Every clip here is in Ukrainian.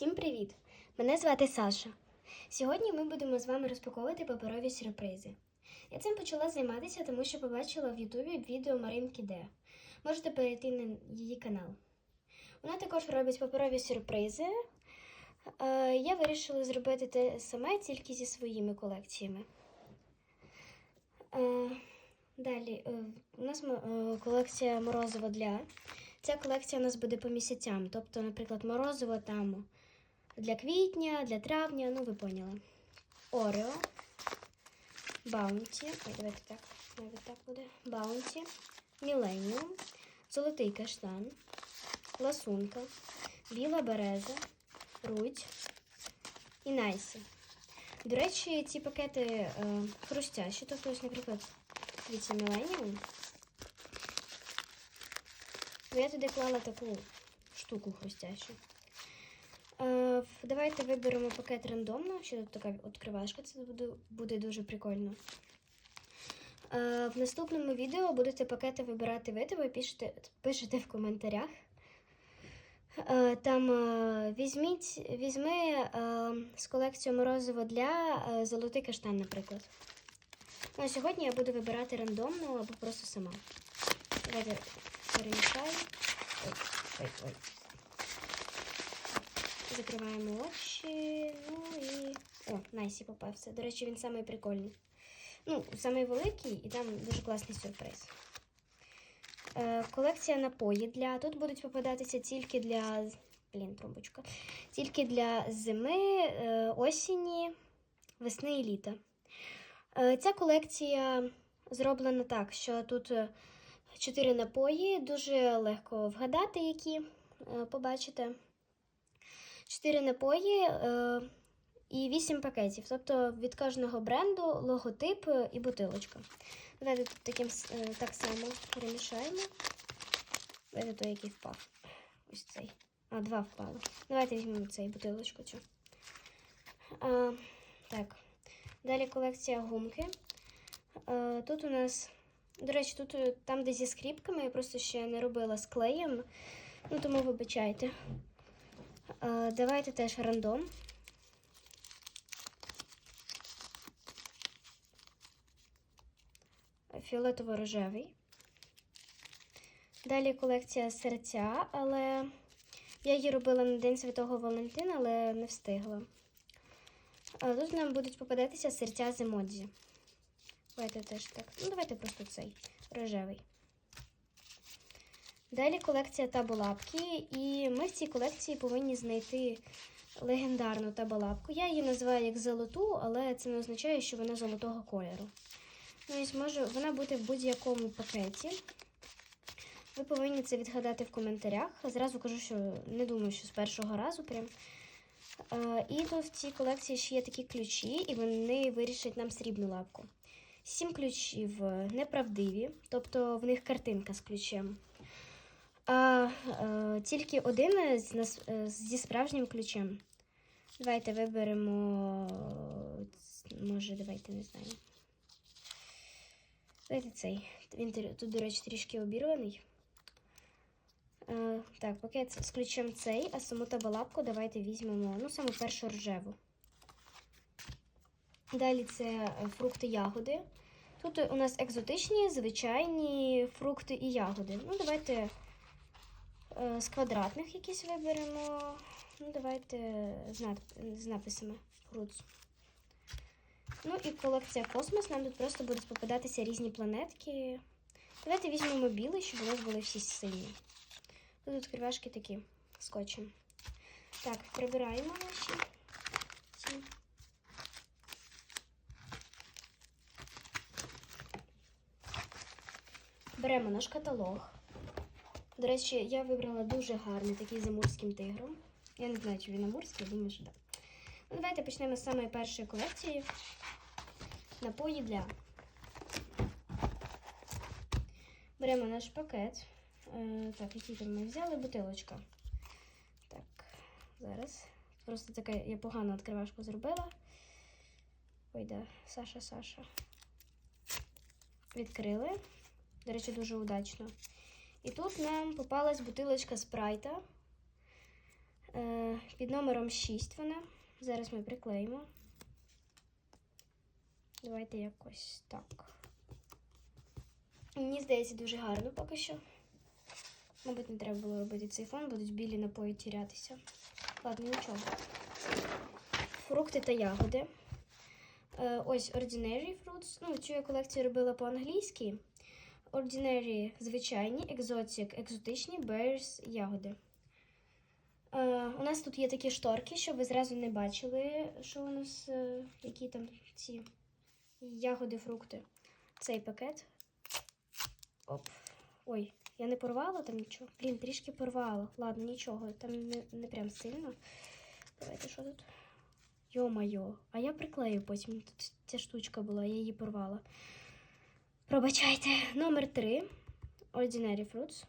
Всім привіт! Мене звати Саша. Сьогодні ми будемо з вами розпаковувати паперові сюрпризи. Я цим почала займатися, тому що побачила в Ютубі відео Маринки Де. Можете перейти на її канал. Вона також робить паперові сюрпризи. Е, Я вирішила зробити те саме тільки зі своїми колекціями. Е, Далі, е, у нас колекція морозива для. Ця колекція у нас буде по місяцям. Тобто, наприклад, морозиво там для квітня, для травня, ну ви поняли. Орео, Баунті. Давайте так. Навіть так буде. Баунті, Міленіум, Золотий каштан, Ласунка, Біла береза, Рудь і Найсі. До речі, ці пакети е, хрустящі. Тобто, ось, наприклад, дивіться Міленіум. Я туди клала таку штуку хрустящу. Е, давайте виберемо пакет рандомно. Ще тут така відкривашка, це буде, дуже прикольно. Е, в наступному відео будете пакети вибирати ви, ви пишете, пишете в коментарях. Е, там візьміть, візьми з колекцію морозиво для золотий каштан, наприклад. Ну, а сьогодні я буду вибирати рандомно або просто сама. Давайте перемішаю. Ой, ой, ой. Закриваємо очі. Ну і. О, Найсі попався. До речі, він самий прикольний. Ну, самий великий і там дуже класний сюрприз. Е, колекція напої для. Тут будуть попадатися тільки для. Блін, трубочка. Тільки для зими, е, осені, весни і літа. Е, ця колекція зроблена так, що тут е, чотири напої, дуже легко вгадати, які е, побачите. Чотири напої е, і вісім пакетів. Тобто від кожного бренду логотип е, і бутилочка. Давайте тут таким, е, так само перемішаємо. Давайте той, який впав. Ось цей. А, два впали. Давайте візьмемо цей бутилочку. Цю. А, так. Далі колекція гумки. Е, тут у нас, до речі, тут е, там, де зі скріпками, я просто ще не робила з клеєм. Ну, тому вибачайте. Давайте теж рандом. Фіолетово-рожевий. Далі колекція серця, але я її робила на День Святого Валентина, але не встигла. Тут нам будуть попадатися серця з емоджі. Давайте теж так. Ну, давайте просто цей рожевий. Далі колекція таболапки, і ми в цій колекції повинні знайти легендарну таболапку. Я її називаю як золоту, але це не означає, що вона золотого кольору. Ну, і може вона бути в будь-якому пакеті. Ви повинні це відгадати в коментарях. Зразу кажу, що не думаю, що з першого разу прям. І тут в цій колекції ще є такі ключі, і вони вирішать нам срібну лапку. Сім ключів е, неправдиві, тобто в них картинка з ключем. А е, тільки один е, зі справжнім ключем. Давайте виберемо. Може, давайте не знаю. Давайте цей. Він тут, до речі, трішки обірваний. Е, так, пакет з ключем цей, а саму табалапку давайте візьмемо, ну, саму першу рожеву. Далі це фрукти ягоди. Тут у нас екзотичні, звичайні фрукти і ягоди. Ну, давайте з квадратних якісь виберемо. Ну, давайте з, написами Fruits. Ну і колекція космос. Нам тут просто будуть попадатися різні планетки. Давайте візьмемо білий, щоб у нас були всі сині. Тут відкривашки такі скотчем. Так, прибираємо наші. Беремо наш каталог. До речі, я вибрала дуже гарний такий з амурським тигром. Я не знаю, чи він амурський, думаю, що так. Ну, давайте почнемо з самої першої колекції. Напої для. Беремо наш пакет. Е, так, який там ми взяли? Бутилочка. Так, зараз. Просто така я погано відкривашку зробила. Ой, да, Саша, Саша. Відкрили. До речі, дуже удачно. І тут нам попалась бутилочка спрайта. Е, під номером 6 вона. Зараз ми приклеїмо. Давайте якось так. Мені здається, дуже гарно поки що. Мабуть, не треба було робити цей фон, будуть білі напої тірятися. Ладно, нічого. Фрукти та ягоди. Е, ось Ordinary Fruits. Ну, цю я колекцію робила по-англійськи. Ordinary звичайні, Exotic екзотичні, Bears ягоди. Е, у нас тут є такі шторки, щоб ви зразу не бачили, що у нас, е, які там ці ягоди, фрукти. Цей пакет. Оп. Ой, я не порвала там нічого. Блін, трішки порвала. Ладно, нічого. Там не, не прям сильно. Давайте що тут? Йо-майо. А я приклею потім. Тут ця штучка була, я її порвала. Пробачайте. Номер 3. Ordinary Fruits.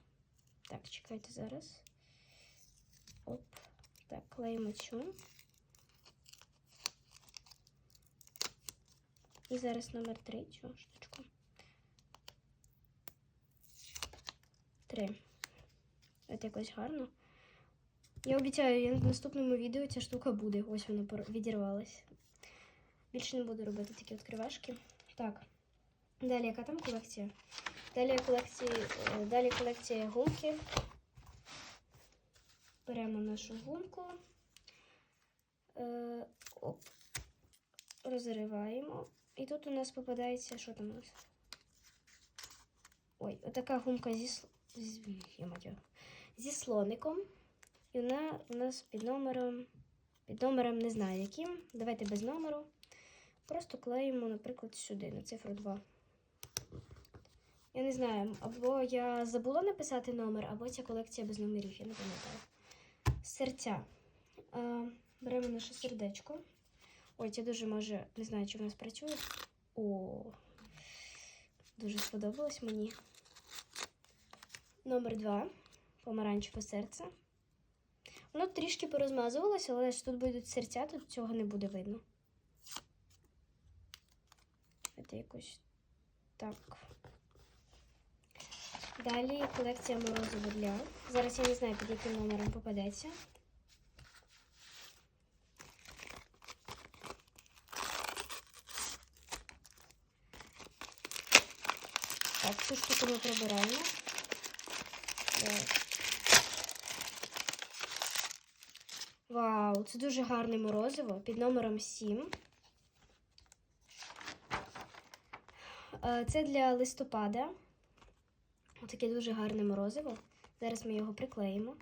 Так, чекайте зараз. Оп. Так, клеїмо цю. І зараз номер 3 цю штучку. Три. Це якось гарно. Я обіцяю, я в наступному відео ця штука буде. Ось вона відірвалась. Більше не буду робити такі відкривашки. Так. Далі яка там колекція? Далі колекції, е, далі колекція гумки. Беремо нашу гумку. Оп. Розриваємо. І тут у нас попадається, що там у нас? Ой, отака гумка зі, зі слоником. І вона у нас під номером. Під номером не знаю яким. Давайте без номеру. Просто клеїмо, наприклад, сюди, на цифру 2. Я не знаю, або я забула написати номер, або ця колекція без номерів, я не пам'ятаю. Серця. А, беремо наше сердечко. Ой, це дуже може, не знаю, чи в нас працює. О, дуже сподобалось мені. Номер 2. Помаранчеве серце. Воно трішки порозмазувалося, але ж тут будуть серця, тут цього не буде видно. Це якось так. Далі колекція морозива для. Зараз я не знаю, під яким номером попадеться. Так, цю штуку ми прибираємо. Вау, це дуже гарне морозиво під номером 7. Е, Це для листопада. Таке дуже гарне морозиво. Зараз ми його приклеїмо.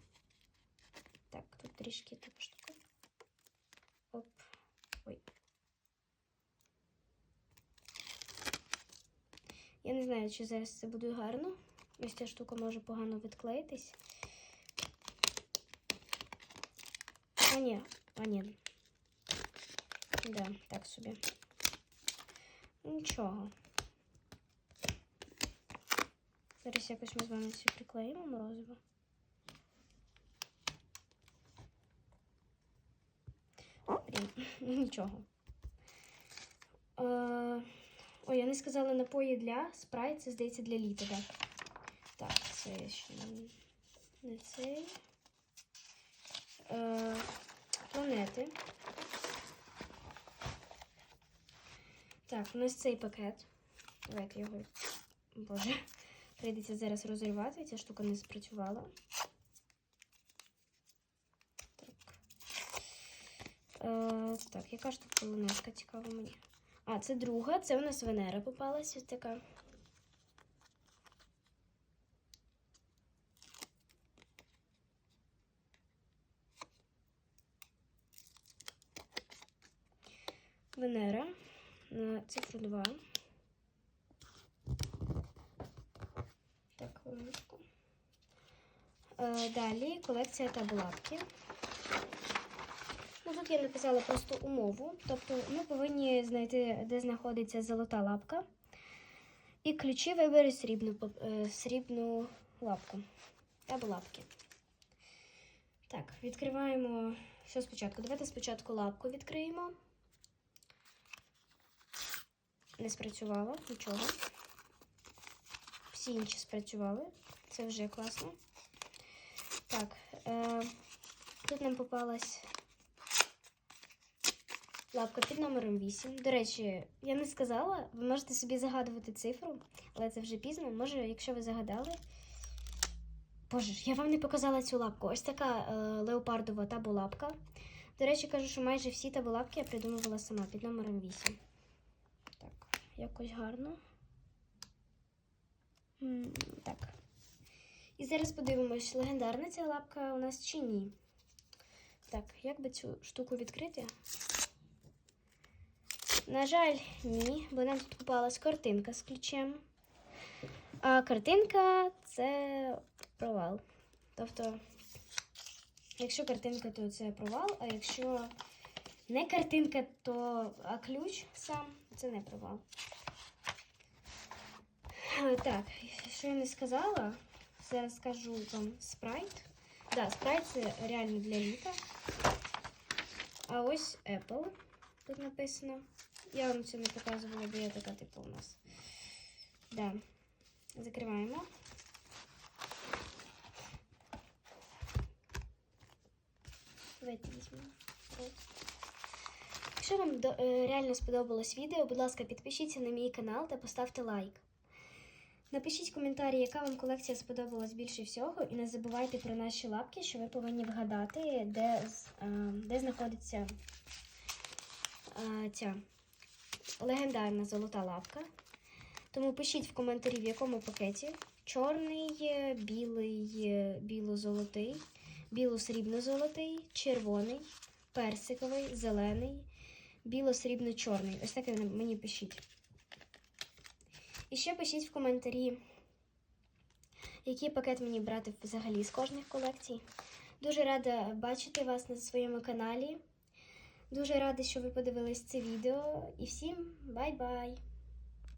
Так, тут трішки така штука. Оп. Ой. Я не знаю, чи зараз це буде гарно. Ось ця штука може погано відклеїтись. А ні, а ні. Да, так собі. Нічого. Зараз якось ми з вами це приклеїмо морозиво. Блін, нічого. Е, Ой, я не сказала напої для спрайт, це здається для літа, так. Так, це ще не цей. Е, планети. Так, у нас цей пакет. Давайте його. Боже. Прийдеться зараз розривати, ця штука не спрацювала. Так. Е, так, яка ж тут полунешка цікава мені? А, це друга, це у нас Венера попалась ось така. Венера на цифру 2. Так, хвилиночку. Е, Далі колекція таблатки. Ну, тут я написала просто умову. Тобто ми повинні знайти, де знаходиться золота лапка. І ключі вибери срібну, е, срібну лапку. Або лапки. Так, відкриваємо все спочатку. Давайте спочатку лапку відкриємо. Не спрацювало, нічого. Всі інші спрацювали. Це вже класно. Так, е, Тут нам попалась лапка під номером 8. До речі, я не сказала, ви можете собі загадувати цифру, але це вже пізно. Може, якщо ви загадали. Боже я вам не показала цю лапку. Ось така е, леопардова табулапка. До речі, кажу, що майже всі табулапки я придумувала сама під номером 8. Так, якось гарно. М, Так. І зараз подивимось, легендарна ця лапка у нас чи ні. Так, як би цю штуку відкрити? На жаль, ні, бо нам тут попалась картинка з ключем. А картинка це провал. Тобто, якщо картинка, то це провал, а якщо не картинка, то а ключ сам це не провал. Е, Так, що я не сказала, зараз скажу вам спрайт. Да, спрайт це реально для літа. А ось Apple тут написано. Я вам це не показувала, бо я така, типу, у нас. Да. Закриваємо. Давайте візьмемо. Якщо вам е, реально сподобалось відео, будь ласка, підпишіться на мій канал та поставте лайк. Напишіть коментарі, яка вам колекція сподобалась більше всього, і не забувайте про наші лапки, що ви повинні вгадати, де, де знаходиться ця легендарна золота лапка. Тому пишіть в коментарі, в якому пакеті. Чорний, білий, біло-золотий, біло-срібно-золотий, червоний, персиковий, зелений, біло-срібно-чорний. Ось так ви мені пишіть. І ще пишіть в коментарі, який пакет мені брати взагалі з кожних колекцій. Дуже рада бачити вас на своєму каналі. Дуже рада, що ви подивились це відео. І всім бай-бай!